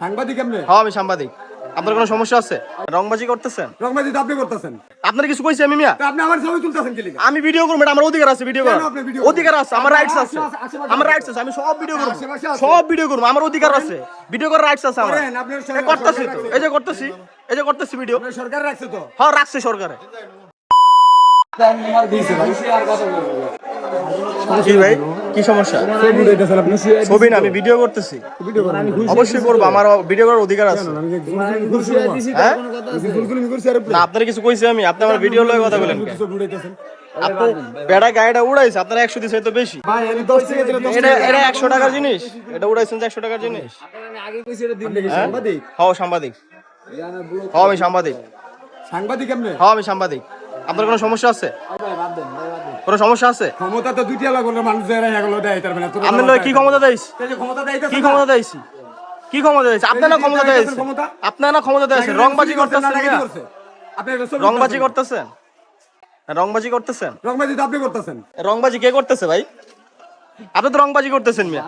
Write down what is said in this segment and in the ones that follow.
সাংবাদিক এমনি হ্যাঁ আমি সাংবাদিক। আপনার কোনো সমস্যা আছে? রংবাজি করতেছেন? রংবাজি আপনি করতেছেন। আপনার কিছু কইছি আমি মিয়া? আপনি আমার ছবি তুলতেছেন কি আমি ভিডিও করব এটা আমার অধিকার আছে ভিডিও করার। আপনি অধিকার আছে আমার রাইটস আছে। আমার রাইটস আছে আমি সব ভিডিও করব। সব ভিডিও করব আমার অধিকার আছে। ভিডিও করার রাইটস আছে আমার। করতেছি তো এই যে করতেছি এই যে করতেছি ভিডিও সরকার রাখছে তো। হ্যাঁ রাখছে সরকারে। কি ভাই? কি সমস্যা? ছবি না আমি ভিডিও করতেছি। অবশ্যই করব আমার ভিডিও করার অধিকার আছে। হ্যাঁ? না আপনার কিছু কইছি আমি আপনি আমার ভিডিও লয়ে কথা বলেন। বেড়া গাড়িটা উড়াইছে আপনার একশো তো বেশি। ভাই আমি 10 টাকা দিলে 10 এটা এটা একশো টাকার জিনিস। এটা উড়াইছেন যে একশো টাকার জিনিস। সাংবাদিক? হ্যাঁ সাংবাদিক। হ্যাঁ আমি সাংবাদিক। সাংবাদিক হ্যাঁ আমি সাংবাদিক। আপনার কোনো সমস্যা আছে? কোনো সমস্যা আছে? ক্ষমতা তো দুইটা লাগল মানুষ দেয় তার মানে তোরা আপনার কি ক্ষমতা দেয়ছি? এই ক্ষমতা দেয় কি ক্ষমতা দেয়ছি? কি ক্ষমতা দেয়ছি? আপনার না ক্ষমতা ক্ষমতা? আপনার না ক্ষমতা দেয়ছেন রংবাজি করতেছেন? আপনি রংবাজি। করতেছেন? রংবাজি করতেছেন? রংবাজি তো আপনি করতেছেন। রংবাজি কে করতেছে ভাই? আপনি তো রংবাজি করতেছেন মিয়া।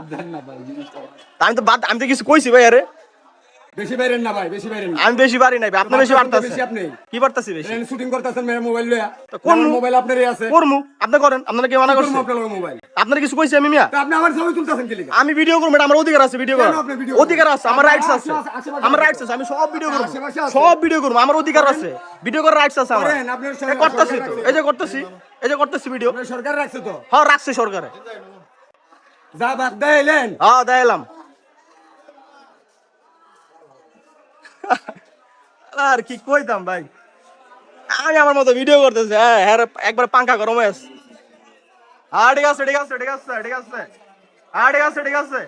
আমি তো বাদ আমি তো কিছু কইছি ভাই আরে বেশি বাইরেন না ভাই বেশি বাইরেন আমি বেশি পারি নাই আপনি বেশি আপনার বেশি আপনি। কি পারতাছি বেশি? শুটিং করতেছেন মেরে মোবাইল লয়া কোন কোন মোবাইল আপনারই আছে। করমু? আপনি করেন আপনারা কি মানা আপনার মোবাইল আপনার কিছু কইছি আমি মিয়া? আপনি আমার ছবি তুলতেছেন কি আমি ভিডিও করব এটা আমার অধিকার আছে ভিডিও করার। অধিকার আছে আমার রাইটস আছে। আমার রাইটস আছে আমি সব ভিডিও করব সব ভিডিও করব আমার অধিকার আছে। ভিডিও করার রাইটস আছে আমার। করতেছি তো এই যে করতেছি এই যে করতেছি ভিডিও সরকার রাখছে তো? হ্যাঁ রাখছে সরকারে। যা বাদ দেয়লেন হ্যাঁ দেখালাম আর কি কইতাম ভাই? আমি আমার মতো ভিডিও করতেছি হ্যাঁ হ্যাঁ একবার পাঙ্খা গরম হয়ে আছে হ্যাঁ ঠিক আছে ঠিক আছে ঠিক আছে ঠিক আছে। হ্যাঁ ঠিক আছে ঠিক আছে।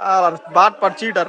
আর বাট পার চিটার